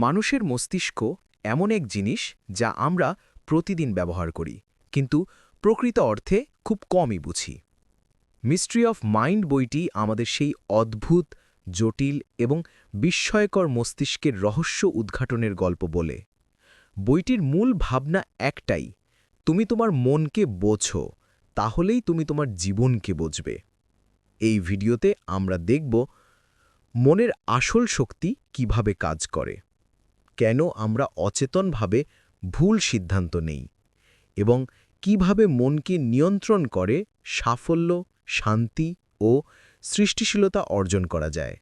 মানুষের মস্তিষ্ক এমন এক জিনিস যা আমরা প্রতিদিন ব্যবহার করি, কিন্তু প্রকৃত অর্থে খুব কমই বুঝি। মিস্ট্রি অফ মাইন্ড বইটি আমাদের সেই অদ্ভুত, জটিল এবং বিস্ময়কর মস্তিষ্কের রহস্য উদ্ঘাটনের গল্প বলে। বইটির মূল ভাবনা একটাই, তুমি তোমার মনকে বোঝো, তাহলেই তুমি তোমার জীবনকে বুঝবে। এই ভিডিওতে আমরা দেখব মনের আসল শক্তি কীভাবে কাজ করে। কেন আমরা অচেতনভাবে ভুল সিদ্ধান্ত নেই? এবং কীভাবে মনকে নিয়ন্ত্রণ করে সাফল্য, শান্তি ও সৃষ্টিশীলতা অর্জন করা যায়?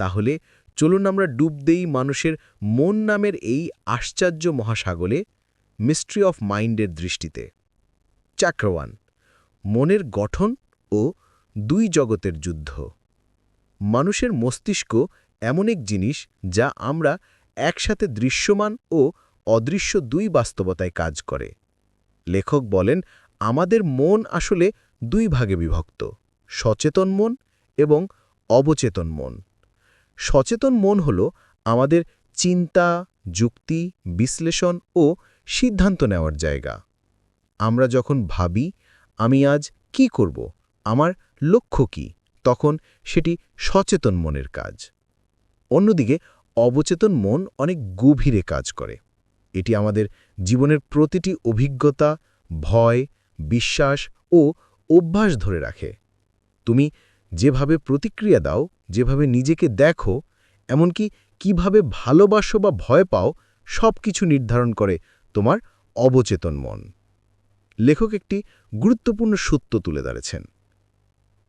তাহলে চলুন আমরা ডুব দেই মানুষের মন নামের এই আশ্চর্য মহাসাগরে মিস্ট্রি অফ মাইন্ডের দৃষ্টিতে। চাক্রওয়ান মনের গঠন ও দুই জগতের যুদ্ধ। মানুষের মস্তিষ্ক এমন এক জিনিস যা আমরা একসাথে দৃশ্যমান ও অদৃশ্য দুই বাস্তবতায় কাজ করে। লেখক বলেন, আমাদের মন আসলে দুই ভাগে বিভক্ত, সচেতন মন এবং অবচেতন মন। সচেতন মন হল আমাদের চিন্তা, যুক্তি, বিশ্লেষণ ও সিদ্ধান্ত নেওয়ার জায়গা। আমরা যখন ভাবি, আমি আজ কি করব, আমার লক্ষ্য কি, তখন সেটি সচেতন মনের কাজ। অন্যদিকে অবচেতন মন অনেক গভীরে কাজ করে। এটি আমাদের জীবনের প্রতিটি অভিজ্ঞতা, ভয়, বিশ্বাস ও অভ্যাস ধরে রাখে। তুমি যেভাবে প্রতিক্রিয়া দাও, যেভাবে নিজেকে দেখো, এমনকি কীভাবে ভালোবাসো বা ভয় পাও সব কিছু নির্ধারণ করে তোমার অবচেতন মন। লেখক একটি গুরুত্বপূর্ণ সত্য তুলে ধরেছেন।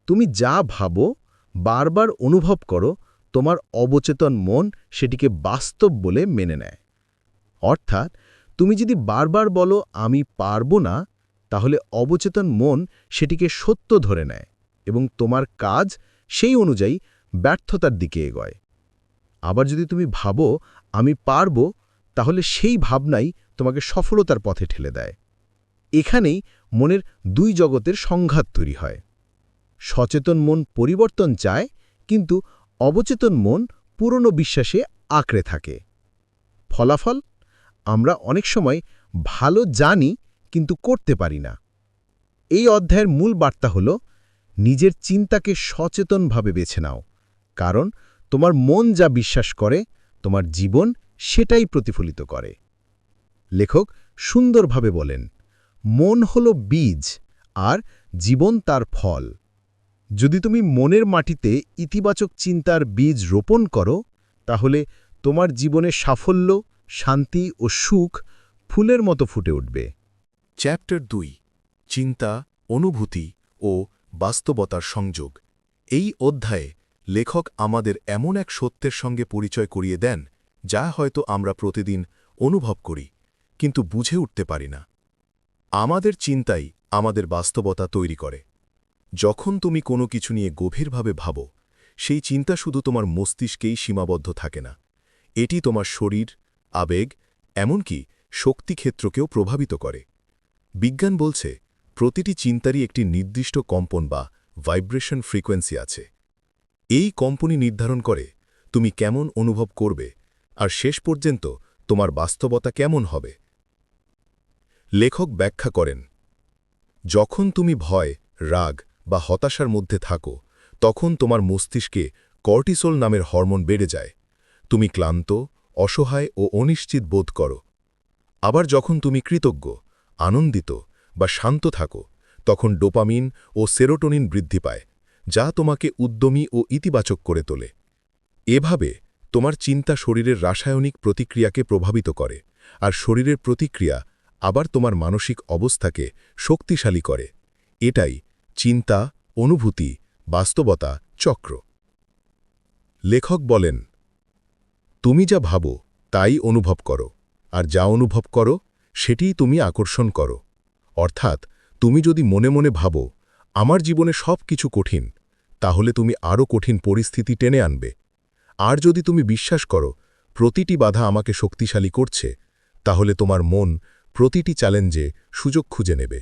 তুমি যা ভাবো, বারবার অনুভব করো তোমার অবচেতন মন সেটিকে বাস্তব বলে মেনে নেয়। অর্থাৎ, তুমি যদি বারবার বলো, আমি পারব না, তাহলে অবচেতন মন সেটিকে সত্য ধরে নেয় এবং তোমার কাজ সেই অনুযায়ী ব্যর্থতার দিকে এগোয়। আবার যদি তুমি ভাবো, আমি পারব, তাহলে সেই ভাবনাই তোমাকে সফলতার পথে ঠেলে দেয়। এখানেই মনের দুই জগতের সংঘাত তৈরি হয়। সচেতন মন পরিবর্তন চায়, কিন্তু অবচেতন মন পুরনো বিশ্বাসে আঁকড়ে থাকে। ফলাফল? আমরা অনেক সময় ভালো জানি কিন্তু করতে পারি না। এই অধ্যায়ের মূল বার্তা হল, নিজের চিন্তাকে সচেতনভাবে বেছে নাও। কারণ, তোমার মন যা বিশ্বাস করে, তোমার জীবন সেটাই প্রতিফলিত করে। লেখক সুন্দরভাবে বলেন, মন হল বীজ, আর জীবন তার ফল। যদি তুমি মনের মাটিতে ইতিবাচক চিন্তার বীজ রোপণ করো, তাহলে তোমার জীবনে সাফল্য, শান্তি ও সুখ ফুলের মতো ফুটে উঠবে। চ্যাপ্টার দুই, চিন্তা, অনুভূতি ও বাস্তবতার সংযোগ। এই অধ্যায়ে লেখক আমাদের এমন এক সত্যের সঙ্গে পরিচয় করিয়ে দেন, যা হয়তো আমরা প্রতিদিন অনুভব করি, কিন্তু বুঝে উঠতে পারি না। আমাদের চিন্তাই আমাদের বাস্তবতা তৈরি করে। যখন তুমি কোনো কিছু নিয়ে গভীরভাবে ভাবো, সেই চিন্তা শুধু তোমার মস্তিষ্কেই সীমাবদ্ধ থাকে না। এটি তোমার শরীর, আবেগ, এমনকি শক্তিক্ষেত্রকেও প্রভাবিত করে। বিজ্ঞান বলছে, প্রতিটি চিন্তারই একটি নির্দিষ্ট কম্পন বা ভাইব্রেশন ফ্রিকোয়েন্সি আছে। এই কম্পনই নির্ধারণ করে তুমি কেমন অনুভব করবে আর শেষ পর্যন্ত তোমার বাস্তবতা কেমন হবে। লেখক ব্যাখ্যা করেন, যখন তুমি ভয়, রাগ বা হতাশার মধ্যে থাকো, তখন তোমার মস্তিষ্কে কর্টিসোল নামের হরমোন বেড়ে যায়। তুমি ক্লান্ত, অসহায় ও অনিশ্চিত বোধ করো। আবার যখন তুমি কৃতজ্ঞ, আনন্দিত বা শান্ত থাকো, তখন ডোপামিন ও সেরোটোনিন বৃদ্ধি পায়, যা তোমাকে উদ্যমী ও ইতিবাচক করে তোলে। এভাবে তোমার চিন্তা শরীরের রাসায়নিক প্রতিক্রিয়াকে প্রভাবিত করে, আর শরীরের প্রতিক্রিয়া আবার তোমার মানসিক অবস্থাকে শক্তিশালী করে। এটাই চিন্তা, অনুভূতি, বাস্তবতা, চক্র। লেখক বলেন, তুমি যা ভাবো, তাই অনুভব করো, আর যা অনুভব করো, সেটিই তুমি আকর্ষণ করো। অর্থাৎ, তুমি যদি মনে মনে ভাবো, আমার জীবনে সব কিছু কঠিন, তাহলে তুমি আরও কঠিন পরিস্থিতি টেনে আনবে। আর যদি তুমি বিশ্বাস করো, প্রতিটি বাধা আমাকে শক্তিশালী করছে, তাহলে তোমার মন প্রতিটি চ্যালেঞ্জে সুযোগ খুঁজে নেবে।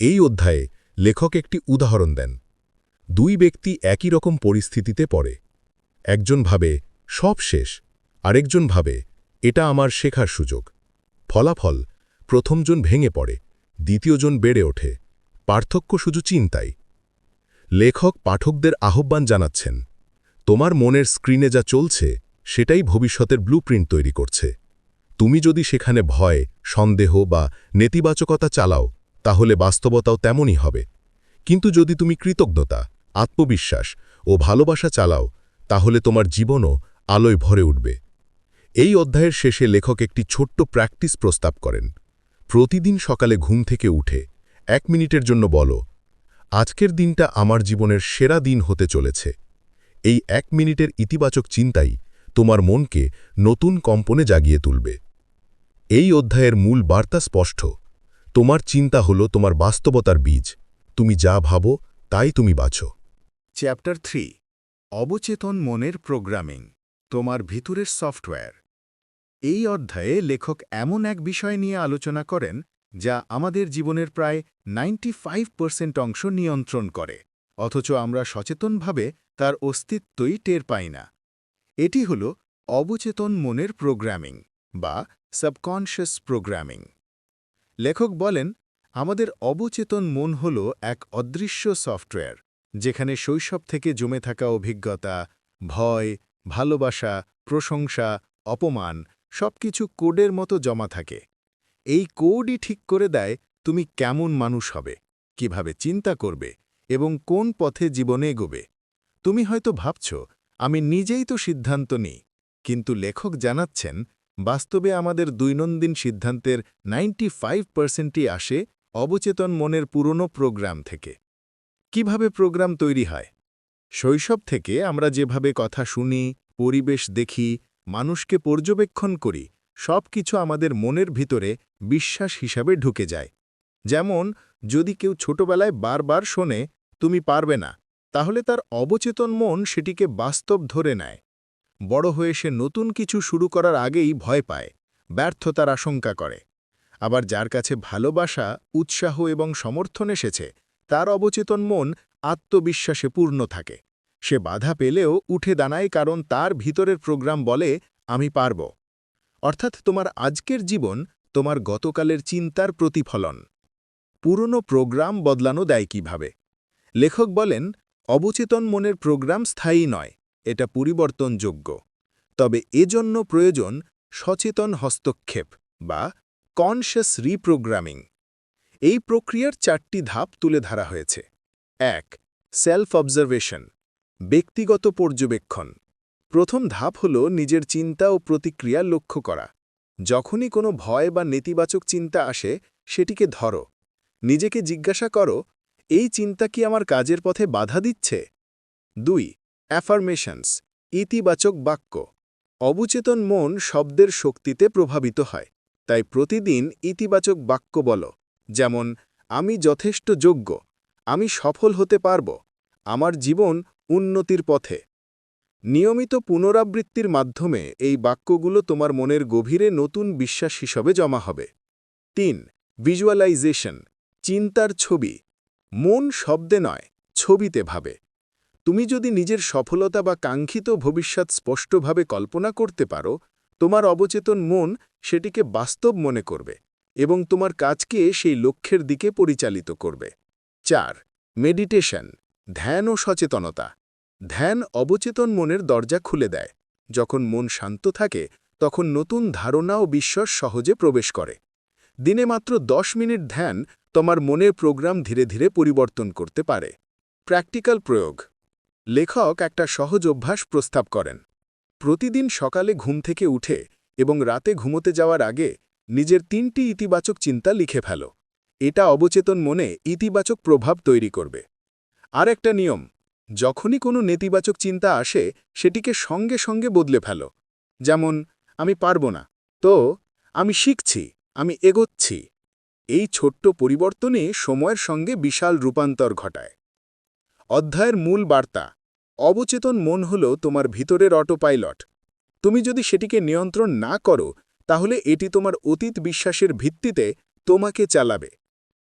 এই অধ্যায়ে লেখক একটি উদাহরণ দেন। দুই ব্যক্তি একই রকম পরিস্থিতিতে পড়ে। একজন ভাবে, সব শেষ। আরেকজন ভাবে, এটা আমার শেখার সুযোগ। ফলাফল, প্রথমজন ভেঙে পড়ে, দ্বিতীয়জন বেড়ে ওঠে। পার্থক্য শুধু চিন্তাই। লেখক পাঠকদের আহ্বান জানাচ্ছেন, তোমার মনের স্ক্রিনে যা চলছে, সেটাই ভবিষ্যতের ব্লুপ্রিন্ট তৈরি করছে। তুমি যদি সেখানে ভয়, সন্দেহ বা নেতিবাচকতা চালাও তাহলে বাস্তবতাও তেমনই হবে। কিন্তু যদি তুমি কৃতজ্ঞতা, আত্মবিশ্বাস ও ভালোবাসা চালাও, তাহলে তোমার জীবনও আলোয় ভরে উঠবে। এই অধ্যায়ের শেষে লেখক একটি ছোট্ট প্র্যাকটিস প্রস্তাব করেন। প্রতিদিন সকালে ঘুম থেকে উঠে এক মিনিটের জন্য বলো, আজকের দিনটা আমার জীবনের সেরা দিন হতে চলেছে। এই এক মিনিটের ইতিবাচক চিন্তাই তোমার মনকে নতুন কম্পনে জাগিয়ে তুলবে। এই অধ্যায়ের মূল বার্তা স্পষ্ট। তোমার চিন্তা হল তোমার বাস্তবতার বীজ। তুমি যা ভাবো, তাই তুমি বাছো চ্যাপ্টার থ্রি অবচেতন মনের প্রোগ্রামিং তোমার ভিতরের সফটওয়্যার এই অধ্যায়ে লেখক এমন এক বিষয় নিয়ে আলোচনা করেন, যা আমাদের জীবনের প্রায় 95% অংশ নিয়ন্ত্রণ করে, অথচ আমরা সচেতনভাবে তার অস্তিত্বই টের পাই না। এটি হল অবচেতন মনের প্রোগ্রামিং বা সাবকনশিয়াস প্রোগ্রামিং লেখক বলেন, আমাদের অবচেতন মন হল এক অদৃশ্য সফটওয়্যার, যেখানে শৈশব থেকে জমে থাকা অভিজ্ঞতা, ভয়, ভালোবাসা, প্রশংসা, অপমান, সবকিছু কোডের মতো জমা থাকে। এই কোডই ঠিক করে দেয় তুমি কেমন মানুষ হবে, কীভাবে চিন্তা করবে এবং কোন পথে জীবনে এগোবে। তুমি হয়তো ভাবছ, আমি নিজেই তো সিদ্ধান্ত নিই, কিন্তু লেখক জানাচ্ছেন বাস্তবে আমাদের দৈনন্দিন সিদ্ধান্তের 95 পার্সেন্টই আসে অবচেতন মনের পুরনো প্রোগ্রাম থেকে। কীভাবে প্রোগ্রাম তৈরি হয়? শৈশব থেকে আমরা যেভাবে কথা শুনি, পরিবেশ দেখি, মানুষকে পর্যবেক্ষণ করি সব কিছু আমাদের মনের ভিতরে বিশ্বাস হিসাবে ঢুকে যায়। যেমন, যদি কেউ ছোটবেলায় বারবার শোনে, তুমি পারবে না তাহলে তার অবচেতন মন সেটিকে বাস্তব ধরে নেয়। বড় হয়ে সে নতুন কিছু শুরু করার আগেই ভয় পায়, ব্যর্থতার আশঙ্কা করে। আবার যার কাছে ভালোবাসা, উৎসাহ এবং সমর্থন এসেছে, তার অবচেতন মন আত্মবিশ্বাসে পূর্ণ থাকে। সে বাধা পেলেও উঠে দাঁড়ায় কারণ তার ভিতরের প্রোগ্রাম বলে, আমি পারব। অর্থাৎ তোমার আজকের জীবন তোমার গতকালের চিন্তার প্রতিফলন। পুরনো প্রোগ্রাম বদলানো দেয় কীভাবে? লেখক বলেন, অবচেতন মনের প্রোগ্রাম স্থায়ী নয় এটা পরিবর্তনযোগ্য। তবে এজন্য প্রয়োজন সচেতন হস্তক্ষেপ বা কনশাস রিপ্রোগ্রামিং এই প্রক্রিয়ার চারটি ধাপ তুলে ধরা হয়েছে। এক সেলফ অবজারভেশন ব্যক্তিগত পর্যবেক্ষণ। প্রথম ধাপ হল নিজের চিন্তা ও প্রতিক্রিয়া লক্ষ্য করা। যখনই কোনো ভয় বা নেতিবাচক চিন্তা আসে, সেটিকে ধরো। নিজেকে জিজ্ঞাসা করো, এই চিন্তা কি আমার কাজের পথে বাধা দিচ্ছে? দুই অ্যাফার্মেশনস ইতিবাচক বাক্য। অবচেতন মন শব্দের শক্তিতে প্রভাবিত হয়। তাই প্রতিদিন ইতিবাচক বাক্য বলো, যেমন, আমি যথেষ্ট যোগ্য, আমি সফল হতে পারব, আমার জীবন উন্নতির পথে। নিয়মিত পুনরাবৃত্তির মাধ্যমে এই বাক্যগুলো তোমার মনের গভীরে নতুন বিশ্বাস হিসাবে জমা হবে। তিন ভিজুয়ালাইজেশন চিন্তার ছবি। মন শব্দে নয়, ছবিতে ভাবে। তুমি যদি নিজের সফলতা বা কাঙ্ক্ষিত ভবিষ্যৎ স্পষ্টভাবে কল্পনা করতে পারো, তোমার অবচেতন মন সেটিকে বাস্তব মনে করবে এবং তোমার কাজকে সেই লক্ষ্যের দিকে পরিচালিত করবে। চার, মেডিটেশন, ধ্যান ও সচেতনতা। ধ্যান অবচেতন মনের দরজা খুলে দেয়। যখন মন শান্ত থাকে, তখন নতুন ধারণা ও বিশ্বাস সহজে প্রবেশ করে। দিনে মাত্র দশ মিনিট ধ্যান তোমার মনের প্রোগ্রাম ধীরে ধীরে পরিবর্তন করতে পারে। প্র্যাকটিক্যাল প্রয়োগ। লেখক একটা সহজ অভ্যাস প্রস্তাব করেন। প্রতিদিন সকালে ঘুম থেকে উঠে এবং রাতে ঘুমোতে যাওয়ার আগে নিজের তিনটি ইতিবাচক চিন্তা লিখে ফেলো। এটা অবচেতন মনে ইতিবাচক প্রভাব তৈরি করবে। আর একটা নিয়ম, যখনই কোনো নেতিবাচক চিন্তা আসে, সেটিকে সঙ্গে সঙ্গে বদলে ফেলো। যেমন, আমি পারব না। তো, আমি শিখছি, আমি এগোচ্ছি। এই ছোট্ট পরিবর্তনে সময়ের সঙ্গে বিশাল রূপান্তর ঘটায়। অধ্যায়ের মূল বার্তা। অবচেতন মন হল তোমার ভিতরের অটোপাইলট তুমি যদি সেটিকে নিয়ন্ত্রণ না করো, তাহলে এটি তোমার অতীত বিশ্বাসের ভিত্তিতে তোমাকে চালাবে।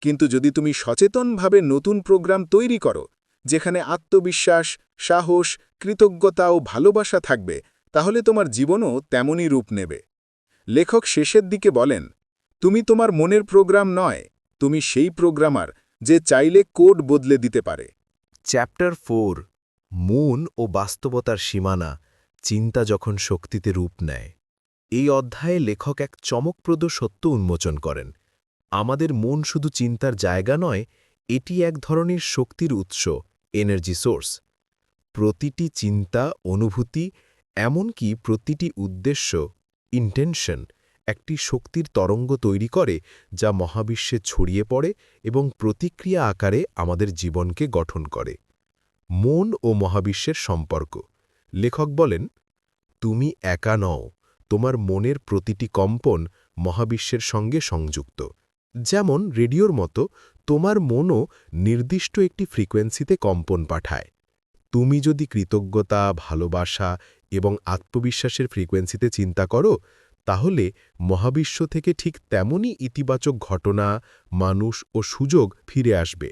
কিন্তু যদি তুমি সচেতনভাবে নতুন প্রোগ্রাম তৈরি করো, যেখানে আত্মবিশ্বাস, সাহস, কৃতজ্ঞতা ও ভালোবাসা থাকবে, তাহলে তোমার জীবনও তেমনই রূপ নেবে। লেখক শেষের দিকে বলেন, তুমি তোমার মনের প্রোগ্রাম নয়, তুমি সেই প্রোগ্রামার যে চাইলে কোড বদলে দিতে পারে। চ্যাপ্টার ফোর মন ও বাস্তবতার সীমানা, চিন্তা যখন শক্তিতে রূপ নেয়। এই অধ্যায়ে লেখক এক চমকপ্রদ সত্য উন্মোচন করেন। আমাদের মন শুধু চিন্তার জায়গা নয়, এটি এক ধরনের শক্তির উৎস এনার্জি সোর্স প্রতিটি চিন্তা, অনুভূতি, এমনকি প্রতিটি উদ্দেশ্য ইন্টেনশন একটি শক্তির তরঙ্গ তৈরি করে যা মহাবিশ্বে ছড়িয়ে পড়ে এবং প্রতিক্রিয়া আকারে আমাদের জীবনকে গঠন করে। মন ও মহাবিশ্বের সম্পর্ক। লেখক বলেন, তুমি একা নও, তোমার মনের প্রতিটি কম্পন মহাবিশ্বের সঙ্গে সংযুক্ত। যেমন রেডিওর মতো, তোমার মনও নির্দিষ্ট একটি ফ্রিকোয়েন্সিতে কম্পন পাঠায়। তুমি যদি কৃতজ্ঞতা, ভালোবাসা এবং আত্মবিশ্বাসের ফ্রিকোয়েন্সিতে চিন্তা করো তাহলে মহাবিশ্ব থেকে ঠিক তেমনই ইতিবাচক ঘটনা, মানুষ ও সুযোগ ফিরে আসবে।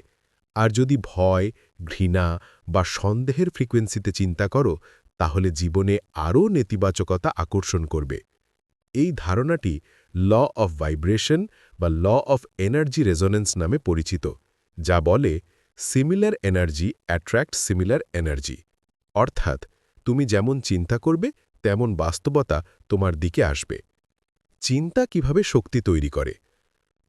আর যদি ভয়, ঘৃণা বা সন্দেহের ফ্রিকোয়েন্সিতে চিন্তা করো, তাহলে জীবনে আরও নেতিবাচকতা আকর্ষণ করবে। এই ধারণাটি ল অফ ভাইব্রেশন বা ল অফ এনার্জি রেজোনেন্স নামে পরিচিত, যা বলে, similar energy attract similar energy. অর্থাৎ, তুমি যেমন চিন্তা করবে তেমন বাস্তবতা তোমার দিকে আসবে। চিন্তা কীভাবে শক্তি তৈরি করে?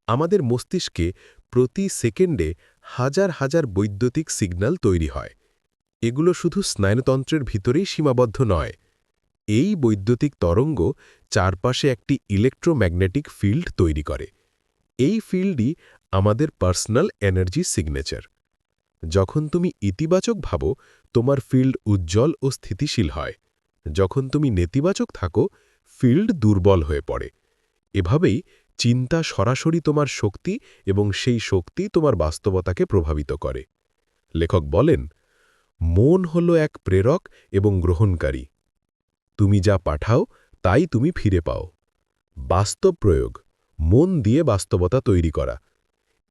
আমাদের মস্তিষ্কে প্রতি সেকেন্ডে হাজার হাজার বৈদ্যুতিক সিগন্যাল তৈরি হয়। এগুলো শুধু স্নায়ুতন্ত্রের ভিতরেই সীমাবদ্ধ নয়। এই বৈদ্যুতিক তরঙ্গ চারপাশে একটি ইলেকট্রোম্যাগনেটিক ফিল্ড তৈরি করে। এই ফিল্ডই আমাদের পার্সোনাল এনার্জি সিগনেচার। যখন তুমি ইতিবাচক ভাবো, তোমার ফিল্ড উজ্জ্বল ও স্থিতিশীল হয়। যখন তুমি নেতিবাচক থাকো, ফিল্ড দুর্বল হয়ে পড়ে। এভাবেই চিন্তা সরাসরি তোমার শক্তি এবং সেই শক্তি তোমার বাস্তবতাকে প্রভাবিত করে। লেখক বলেন, মন হল এক প্রেরক এবং গ্রহণকারী। তুমি যা পাঠাও, তাই তুমি ফিরে পাও। বাস্তব প্রয়োগ, মন দিয়ে বাস্তবতা তৈরি করা।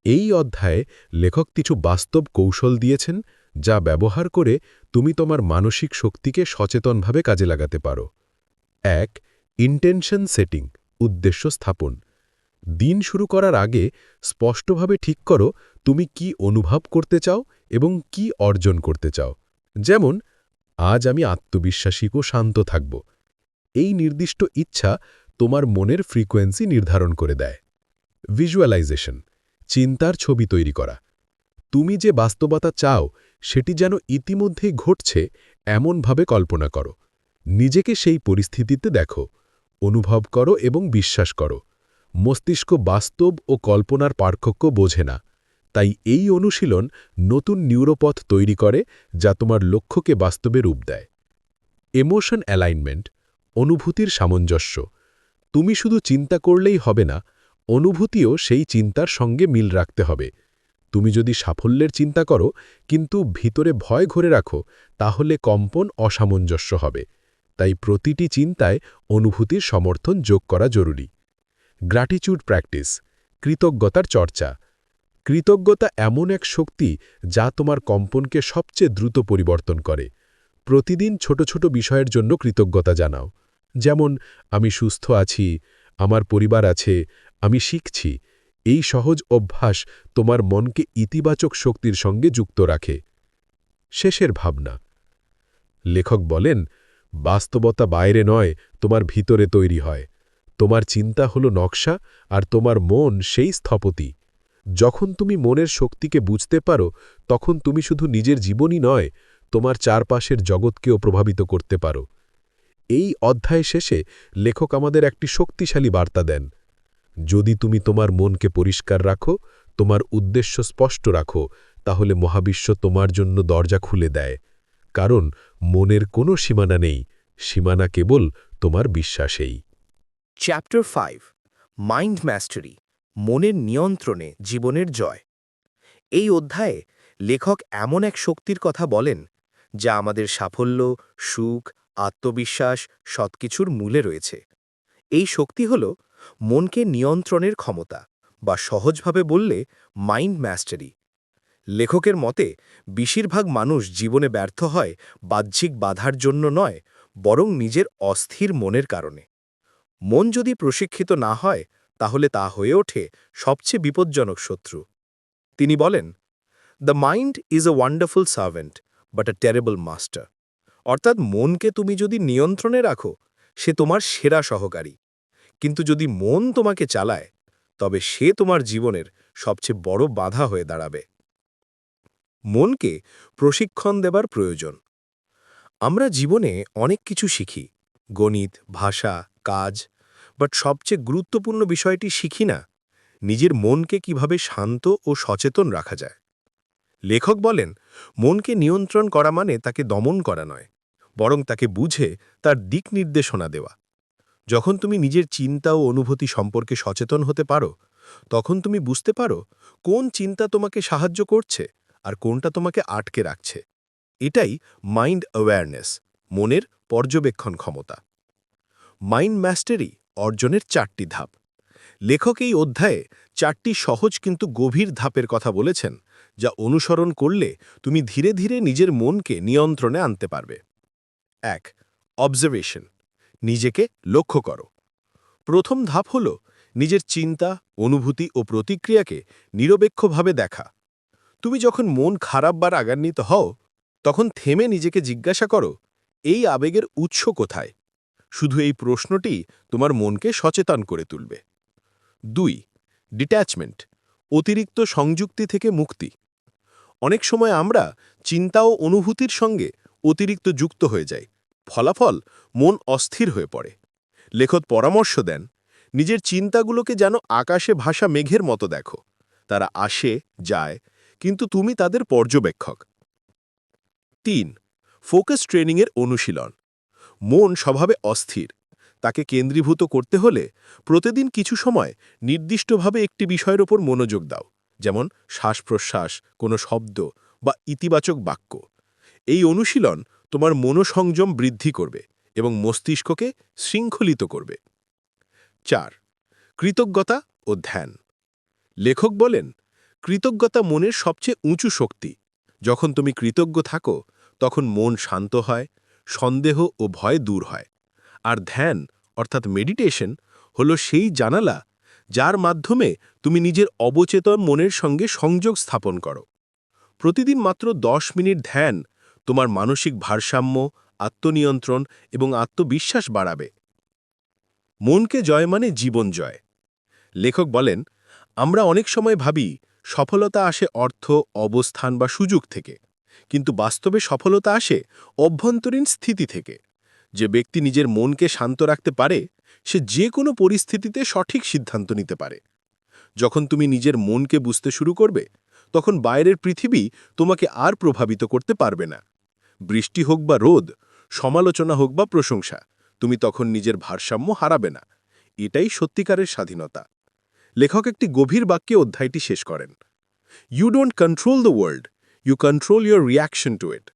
এই অধ্যায়ে লেখক কিছু বাস্তব কৌশল দিয়েছেন যা ব্যবহার করে তুমি তোমার মানসিক শক্তিকে সচেতনভাবে কাজে লাগাতে পারো। এক ইন্টেনশন সেটিং উদ্দেশ্য স্থাপন। দিন শুরু করার আগে স্পষ্টভাবে ঠিক করো তুমি কি অনুভব করতে চাও এবং কি অর্জন করতে চাও। যেমন, আজ আমি আত্মবিশ্বাসী ও শান্ত থাকব। এই নির্দিষ্ট ইচ্ছা তোমার মনের ফ্রিকোয়েন্সি নির্ধারণ করে দেয়। ভিজুয়ালাইজেশন চিন্তার ছবি তৈরি করা। তুমি যে বাস্তবতা চাও সেটি যেন ইতিমধ্যেই ঘটছে, এমনভাবে কল্পনা করো। নিজেকে সেই পরিস্থিতিতে দেখো। অনুভব করো এবং বিশ্বাস করো। মস্তিষ্ক বাস্তব ও কল্পনার পার্থক্য বোঝে না। তাই এই অনুশীলন নতুন নিউরোপথ তৈরি করে যা তোমার লক্ষ্যকে বাস্তবে রূপ দেয়। এমোশন অ্যালাইনমেন্ট অনুভূতির সামঞ্জস্য। তুমি শুধু চিন্তা করলেই হবে না, অনুভূতিও সেই চিন্তার সঙ্গে মিল রাখতে হবে। তুমি যদি সাফল্যের চিন্তা করো, কিন্তু ভিতরে ভয় ঘরে রাখো, তাহলে কম্পন অসামঞ্জস্য হবে। তাই প্রতিটি চিন্তায় অনুভূতির সমর্থন যোগ করা জরুরি। গ্র্যাটিচিউড প্র্যাকটিস কৃতজ্ঞতার চর্চা। কৃতজ্ঞতা এমন এক শক্তি যা তোমার কম্পনকে সবচেয়ে দ্রুত পরিবর্তন করে। প্রতিদিন ছোট ছোট বিষয়ের জন্য কৃতজ্ঞতা জানাও। যেমন, আমি সুস্থ আছি, আমার পরিবার আছে, আমি শিখছি এই সহজ অভ্যাস তোমার মনকে ইতিবাচক শক্তির সঙ্গে যুক্ত রাখে। শেষের ভাবনা। লেখক বলেন, বাস্তবতা বাইরে নয়, তোমার ভিতরে তৈরি হয়। তোমার চিন্তা হলো নকশা আর তোমার মন সেই স্থপতি। যখন তুমি মনের শক্তিকে বুঝতে পারো, তখন তুমি শুধু নিজের জীবনই নয়, তোমার চারপাশের জগৎকেও প্রভাবিত করতে পারো। এই অধ্যায় শেষে লেখক আমাদের একটি শক্তিশালী বার্তা দেন। যদি তুমি তোমার মনকে পরিষ্কার রাখো, তোমার উদ্দেশ্য স্পষ্ট রাখো, তাহলে মহাবিশ্ব তোমার জন্য দরজা খুলে দেয়। কারণ মনের কোনো সীমানা নেই, সীমানা কেবল তোমার বিশ্বাসেই। চ্যাপ্টার ফাইভ মাইন্ড ম্যাস্টারি মনের নিয়ন্ত্রণে জীবনের জয়। এই অধ্যায়ে লেখক এমন এক শক্তির কথা বলেন, যা আমাদের সাফল্য, সুখ, আত্মবিশ্বাস সবকিছুর মূলে রয়েছে। এই শক্তি হল মনকে নিয়ন্ত্রণের ক্ষমতা বা সহজভাবে বললে মাইন্ড ম্যাস্টারি লেখকের মতে, বেশিরভাগ মানুষ জীবনে ব্যর্থ হয় বাহ্যিক বাধার জন্য নয়, বরং নিজের অস্থির মনের কারণে। মন যদি প্রশিক্ষিত না হয়, তাহলে তা হয়ে ওঠে সবচেয়ে বিপজ্জনক শত্রু। তিনি বলেন the mind is a wonderful servant but a terrible master অর্থাৎ মনকে তুমি যদি নিয়ন্ত্রণে রাখো, সে তোমার সেরা সহকারী। কিন্তু যদি মন তোমাকে চালায়, তবে সে তোমার জীবনের সবচেয়ে বড় বাধা হয়ে দাঁড়াবে। মনকে প্রশিক্ষণ দেবার প্রয়োজন। আমরা জীবনে অনেক কিছু শিখি, গণিত, ভাষা, কাজ বাট সবচেয়ে গুরুত্বপূর্ণ বিষয়টি শিখি না, নিজের মনকে কীভাবে শান্ত ও সচেতন রাখা যায়। লেখক বলেন, মনকে নিয়ন্ত্রণ করা মানে তাকে দমন করা নয়, বরং তাকে বুঝে তার দিক নির্দেশনা দেওয়া। যখন তুমি নিজের চিন্তা ও অনুভূতি সম্পর্কে সচেতন হতে পারো, তখন তুমি বুঝতে পারো কোন চিন্তা তোমাকে সাহায্য করছে আর কোনটা তোমাকে আটকে রাখছে। এটাই মাইন্ড অ্যাওয়ারনেস মনের পর্যবেক্ষণ ক্ষমতা। মাইন্ড ম্যাস্টারি অর্জনের চারটি ধাপ। লেখক এই অধ্যায়ে চারটি সহজ কিন্তু গভীর ধাপের কথা বলেছেন, যা অনুসরণ করলে তুমি ধীরে ধীরে নিজের মনকে নিয়ন্ত্রণে আনতে পারবে। এক অবজারভেশন নিজেকে লক্ষ্য করো। প্রথম ধাপ হল নিজের চিন্তা, অনুভূতি ও প্রতিক্রিয়াকে নিরপেক্ষভাবে দেখা। তুমি যখন মন খারাপ বা রাগান্বিত হও, তখন থেমে নিজেকে জিজ্ঞাসা করো, এই আবেগের উৎস কোথায়? শুধু এই প্রশ্নটি তোমার মনকে সচেতন করে তুলবে। দুই ডিট্যাচমেন্ট অতিরিক্ত সংযুক্তি থেকে মুক্তি। অনেক সময় আমরা চিন্তা ও অনুভূতির সঙ্গে অতিরিক্ত যুক্ত হয়ে যাই। ফলাফল মন অস্থির হয়ে পড়ে। লেখক পরামর্শ দেন, নিজের চিন্তাগুলোকে যেন আকাশে ভাসা মেঘের মতো দেখো। তারা আসে, যায়, কিন্তু তুমি তাদের পর্যবেক্ষক। তিন, ফোকাস ট্রেনিংয়ের অনুশীলন। মন স্বভাবে অস্থির। তাকে কেন্দ্রীভূত করতে হলে প্রতিদিন কিছু সময় নির্দিষ্টভাবে একটি বিষয়ের ওপর মনোযোগ দাও, যেমন শ্বাস-প্রশ্বাস, কোনো শব্দ বা ইতিবাচক বাক্য। এই অনুশীলন তোমার মনোসংযম বৃদ্ধি করবে এবং মস্তিষ্ককে শৃঙ্খলিত করবে। চার, কৃতজ্ঞতা ও ধ্যান। লেখক বলেন, কৃতজ্ঞতা মনের সবচেয়ে উঁচু শক্তি। যখন তুমি কৃতজ্ঞ থাকো, তখন মন শান্ত হয়, সন্দেহ ও ভয় দূর হয়। আর ধ্যান, অর্থাৎ মেডিটেশন, হল সেই জানালা যার মাধ্যমে তুমি নিজের অবচেতন মনের সঙ্গে সংযোগ স্থাপন করো। প্রতিদিন মাত্র দশ মিনিট ধ্যান তোমার মানসিক ভারসাম্য, আত্মনিয়ন্ত্রণ এবং আত্মবিশ্বাস বাড়াবে। মনকে জয় মানে জীবন জয়। লেখক বলেন, আমরা অনেক সময় ভাবি, সফলতা আসে অর্থ, অবস্থান বা সুযোগ থেকে। কিন্তু বাস্তবে সফলতা আসে অভ্যন্তরীণ স্থিতি থেকে। যে ব্যক্তি নিজের মনকে শান্ত রাখতে পারে, সে যে কোনো পরিস্থিতিতে সঠিক সিদ্ধান্ত নিতে পারে। যখন তুমি নিজের মনকে বুঝতে শুরু করবে, তখন বাইরের পৃথিবী তোমাকে আর প্রভাবিত করতে পারবে না। বৃষ্টি হোক বা রোদ, সমালোচনা হোক বা প্রশংসা, তুমি তখন নিজের ভারসাম্য হারাবে না। এটাই সত্যিকারের স্বাধীনতা। লেখক একটি গভীর বাক্যে অধ্যায়টি শেষ করেন। You don't control the world you control your reaction to it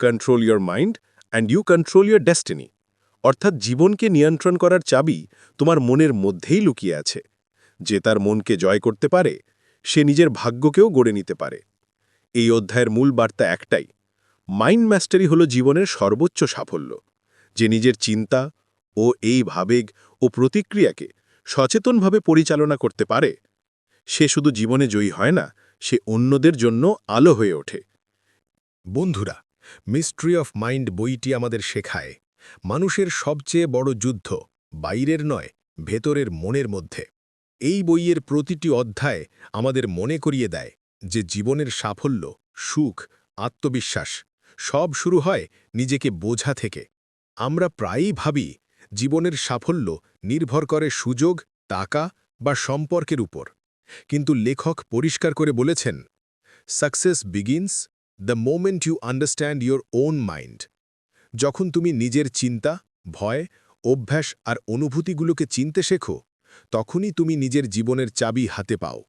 control your mind and you control your destiny অর্থাৎ জীবনকে নিয়ন্ত্রণ করার চাবি তোমার মনের মধ্যেই লুকিয়ে আছে। যে তার মনকে জয় করতে পারে, সে নিজের ভাগ্যকেও গড়ে নিতে পারে। এই অধ্যায়ের মূল বার্তা একটাই মাইন্ড ম্যাস্টারি হল জীবনের সর্বোচ্চ সাফল্য, যে নিজের চিন্তা ও এই ভাবেগ ও প্রতিক্রিয়াকে সচেতনভাবে পরিচালনা করতে পারে। সে শুধু জীবনে জয়ী হয় না, সে অন্যদের জন্য আলো হয়ে ওঠে। বন্ধুরা মিস্ট্রি অফ মাইন্ড বইটি আমাদের শেখায়, মানুষের সবচেয়ে বড় যুদ্ধ বাইরের নয়, ভেতরের মনের মধ্যে। এই বইয়ের প্রতিটি অধ্যায় আমাদের মনে করিয়ে দেয় যে জীবনের সাফল্য সুখ, আত্মবিশ্বাস সব শুরু হয় নিজেকে বোঝা থেকে। আমরা প্রায়ই ভাবি, জীবনের সাফল্য নির্ভর করে সুযোগ, টাকা বা সম্পর্কের উপর। কিন্তু লেখক পরিষ্কার করে বলেছেন success begins the moment you understand your own mind যখন তুমি নিজের চিন্তা, ভয়, অভ্যাস আর অনুভূতিগুলোকে চিনতে শেখো, তখনই তুমি নিজের জীবনের চাবি হাতে পাও।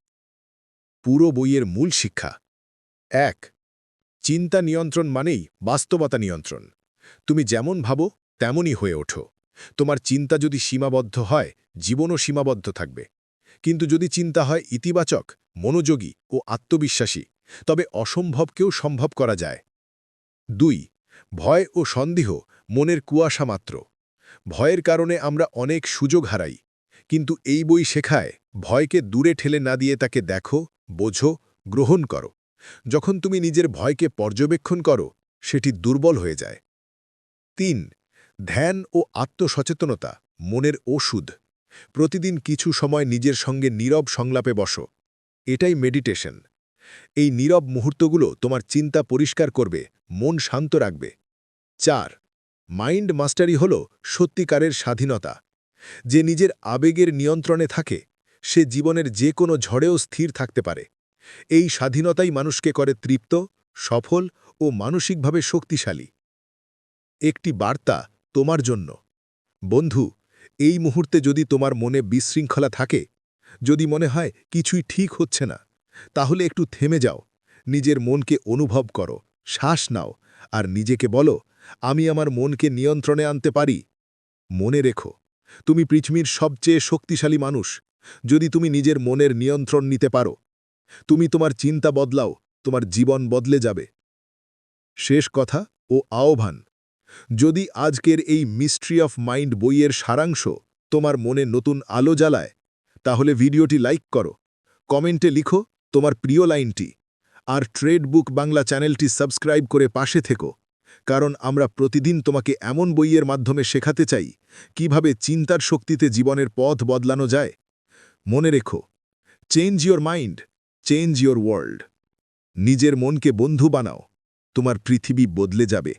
পুরো বইয়ের মূল শিক্ষা। এক চিন্তা নিয়ন্ত্রণ মানেই বাস্তবতা নিয়ন্ত্রণ। তুমি যেমন ভাবো, তেমনই হয়ে ওঠো। তোমার চিন্তা যদি সীমাবদ্ধ হয়, জীবনও সীমাবদ্ধ থাকবে। কিন্তু যদি চিন্তা হয় ইতিবাচক, মনোযোগী ও আত্মবিশ্বাসী, তবে অসম্ভবকেও সম্ভব করা যায়। দুই, ভয় ও সন্দেহ মনের কুয়াশা মাত্র। ভয়ের কারণে আমরা অনেক সুযোগ হারাই। কিন্তু এই বই শেখায়, ভয়কে দূরে ঠেলে না দিয়ে তাকে দেখো, বোঝো, গ্রহণ করো। যখন তুমি নিজের ভয়কে পর্যবেক্ষণ করো, সেটি দুর্বল হয়ে যায়। তিন, ধ্যান ও আত্মসচেতনতা, মনের ওষুধ। প্রতিদিন কিছু সময় নিজের সঙ্গে নীরব সংলাপে বসো। এটাই মেডিটেশন। এই নীরব মুহূর্তগুলো তোমার চিন্তা পরিষ্কার করবে, মন শান্ত রাখবে। চার, মাইন্ড মাস্টারি হল সত্যিকারের স্বাধীনতা। যে নিজের আবেগের নিয়ন্ত্রণে থাকে, সে জীবনের যে কোনো ঝড়েও স্থির থাকতে পারে। এই স্বাধীনতাই মানুষকে করে তৃপ্ত, সফল ও মানসিকভাবে শক্তিশালী। একটি বার্তা তোমার জন্য। বন্ধু, এই মুহূর্তে যদি তোমার মনে বিশৃঙ্খলা থাকে, যদি মনে হয় কিছুই ঠিক হচ্ছে না, তাহলে একটু থেমে যাও, নিজের মনকে অনুভব করো, শ্বাস নাও আর নিজেকে বলো, আমি আমার মনকে নিয়ন্ত্রণে আনতে পারি? মনে রেখো, তুমি পৃথিবীর সবচেয়ে শক্তিশালী মানুষ। যদি তুমি নিজের মনের নিয়ন্ত্রণ নিতে পারো তুমি তোমার চিন্তা বদলাও, তোমার জীবন বদলে যাবে। শেষ কথা ও আহ্বান, যদি আজকের এই মিস্ট্রি অফ মাইন্ড বইয়ের সারাংশ তোমার মনে নতুন আলো জ্বালায়, তাহলে ভিডিওটি লাইক করো, কমেন্টে লিখো তোমার প্রিয় লাইনটি, আর ট্রেড বুক বাংলা চ্যানেলটি সাবস্ক্রাইব করে পাশে থেকো, কারণ আমরা প্রতিদিন তোমাকে এমন বইয়ের মাধ্যমে শেখাতে চাই, কীভাবে চিন্তার শক্তিতে জীবনের পথ বদলানো যায়। মনে রেখো change your mind change your world নিজের মনকে বন্ধু বানাও। তোমার পৃথিবী বদলে যাবে।